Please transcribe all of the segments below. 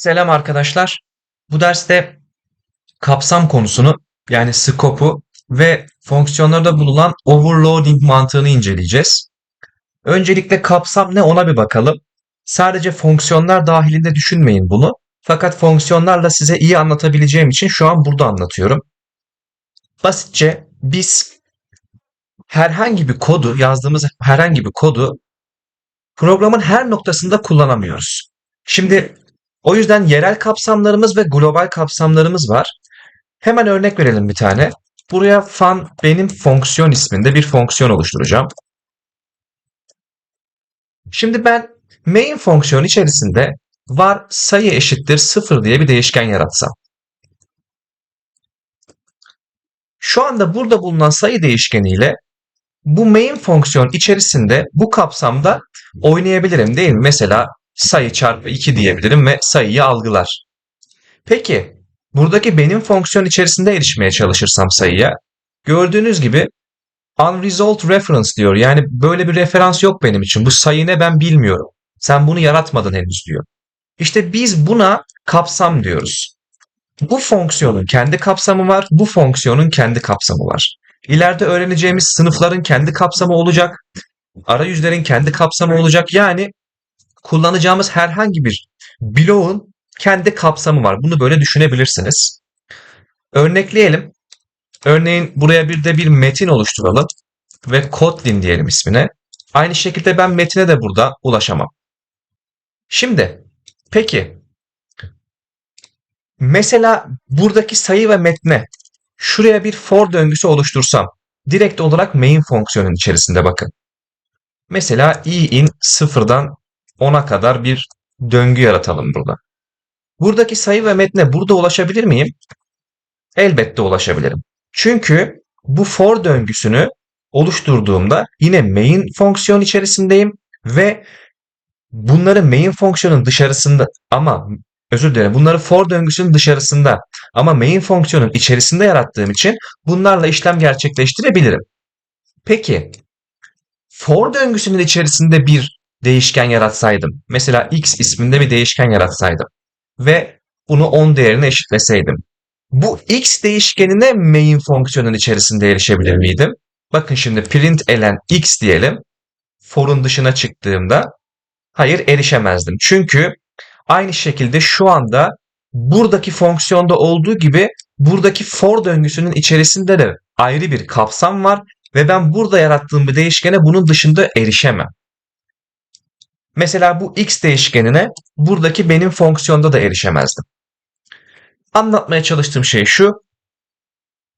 Selam arkadaşlar. Bu derste kapsam konusunu yani scope'u ve fonksiyonlarda bulunan overloading mantığını inceleyeceğiz. Öncelikle kapsam ne ona bir bakalım. Sadece fonksiyonlar dahilinde düşünmeyin bunu. Fakat fonksiyonlarla size iyi anlatabileceğim için şu an burada anlatıyorum. Basitçe biz herhangi bir kodu, yazdığımız herhangi bir kodu programın her noktasında kullanamıyoruz. Şimdi o yüzden yerel kapsamlarımız ve global kapsamlarımız var. Hemen örnek verelim bir tane. Buraya fun benim fonksiyon isminde bir fonksiyon oluşturacağım. Şimdi ben main fonksiyon içerisinde var sayı eşittir 0 diye bir değişken yaratsam. Şu anda burada bulunan sayı değişkeniyle bu main fonksiyon içerisinde bu kapsamda oynayabilirim değil mi? Mesela sayı çarpı 2 diyebilirim ve sayıyı algılar. Peki buradaki benim fonksiyon içerisinde erişmeye çalışırsam sayıya gördüğünüz gibi unresolved reference diyor. Yani böyle bir referans yok benim için. Bu sayı ne ben bilmiyorum. Sen bunu yaratmadın henüz diyor. İşte biz buna kapsam diyoruz. Bu fonksiyonun kendi kapsamı var, bu fonksiyonun kendi kapsamı var. İleride öğreneceğimiz sınıfların kendi kapsamı olacak, arayüzlerin kendi kapsamı olacak. Yani kullanacağımız herhangi bir bloğun kendi kapsamı var. Bunu böyle düşünebilirsiniz. Örnekleyelim. Örneğin buraya bir de bir metin oluşturalım ve Kotlin diyelim ismine. Aynı şekilde ben metine de burada ulaşamam. Şimdi peki mesela buradaki sayı ve metne şuraya bir for döngüsü oluştursam direkt olarak main fonksiyonun içerisinde bakın. Mesela i in sıfırdan 10'a kadar bir döngü yaratalım burada. Buradaki sayı ve metne burada ulaşabilir miyim? Elbette ulaşabilirim. Çünkü bu for döngüsünü oluşturduğumda yine main fonksiyon içerisindeyim ve bunları main fonksiyonun dışarısında ama özür dilerim bunları for döngüsünün dışarısında ama main fonksiyonun içerisinde yarattığım için bunlarla işlem gerçekleştirebilirim. Peki for döngüsünün içerisinde bir değişken yaratsaydım. Mesela x isminde bir değişken yaratsaydım. Ve bunu 10 değerine eşitleseydim. Bu x değişkenine main fonksiyonun içerisinde erişebilir miydim? Bakın şimdi print elen x diyelim. For'un dışına çıktığımda hayır erişemezdim. Çünkü aynı şekilde şu anda buradaki fonksiyonda olduğu gibi buradaki for döngüsünün içerisinde de ayrı bir kapsam var ve ben burada yarattığım bir değişkene bunun dışında erişemem. Mesela bu x değişkenine buradaki benim fonksiyonda da erişemezdim. Anlatmaya çalıştığım şey şu.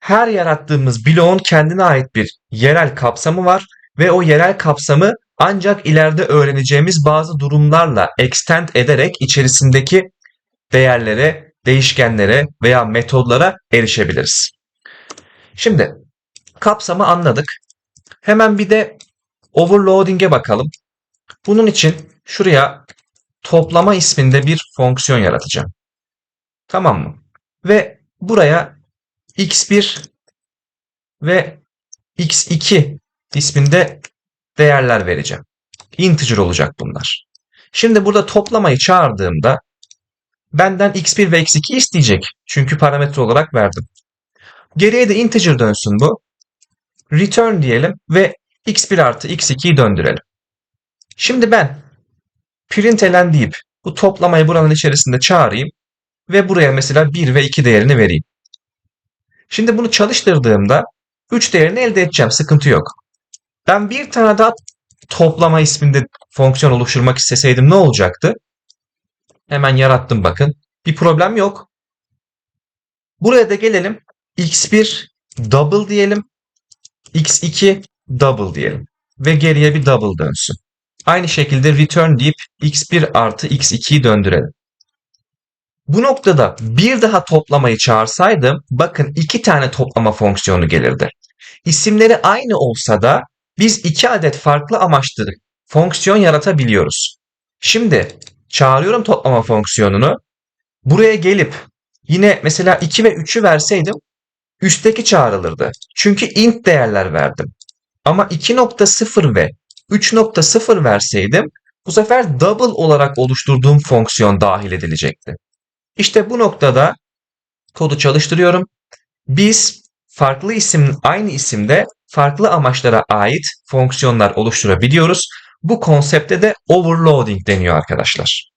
Her yarattığımız bloğun kendine ait bir yerel kapsamı var ve o yerel kapsamı ancak ileride öğreneceğimiz bazı durumlarla extend ederek içerisindeki değerlere, değişkenlere veya metodlara erişebiliriz. Şimdi kapsamı anladık. Hemen bir de overloading'e bakalım. Bunun için şuraya toplama isminde bir fonksiyon yaratacağım. Tamam mı? Ve buraya x1 ve x2 isminde değerler vereceğim. Integer olacak bunlar. Şimdi burada toplamayı çağırdığımda benden x1 ve x2 isteyecek. Çünkü parametre olarak verdim. Geriye de integer dönsün bu. Return diyelim ve x1 artı x2'yi döndürelim. Şimdi ben println deyip bu toplamayı buranın içerisinde çağırayım ve buraya mesela 1 ve 2 değerini vereyim. Şimdi bunu çalıştırdığımda 3 değerini elde edeceğim. Sıkıntı yok. Ben bir tane daha toplama isminde fonksiyon oluşturmak isteseydim ne olacaktı? Hemen yarattım bakın. Bir problem yok. Buraya da gelelim. x1 double diyelim. x2 double diyelim. Ve geriye bir double dönsün. Aynı şekilde return deyip x1 artı x2'yi döndürelim. Bu noktada bir daha toplamayı çağırsaydım bakın iki tane toplama fonksiyonu gelirdi. İsimleri aynı olsa da biz iki adet farklı amaçlı fonksiyon yaratabiliyoruz. Şimdi çağırıyorum toplama fonksiyonunu. Buraya gelip yine mesela 2 ve 3'ü verseydim üstteki çağrılırdı. Çünkü int değerler verdim. Ama 2.0 ve 3.0 verseydim bu sefer double olarak oluşturduğum fonksiyon dahil edilecekti. İşte bu noktada kodu çalıştırıyorum. Biz farklı isim, aynı isimde farklı amaçlara ait fonksiyonlar oluşturabiliyoruz. Bu konsepte de overloading deniyor arkadaşlar.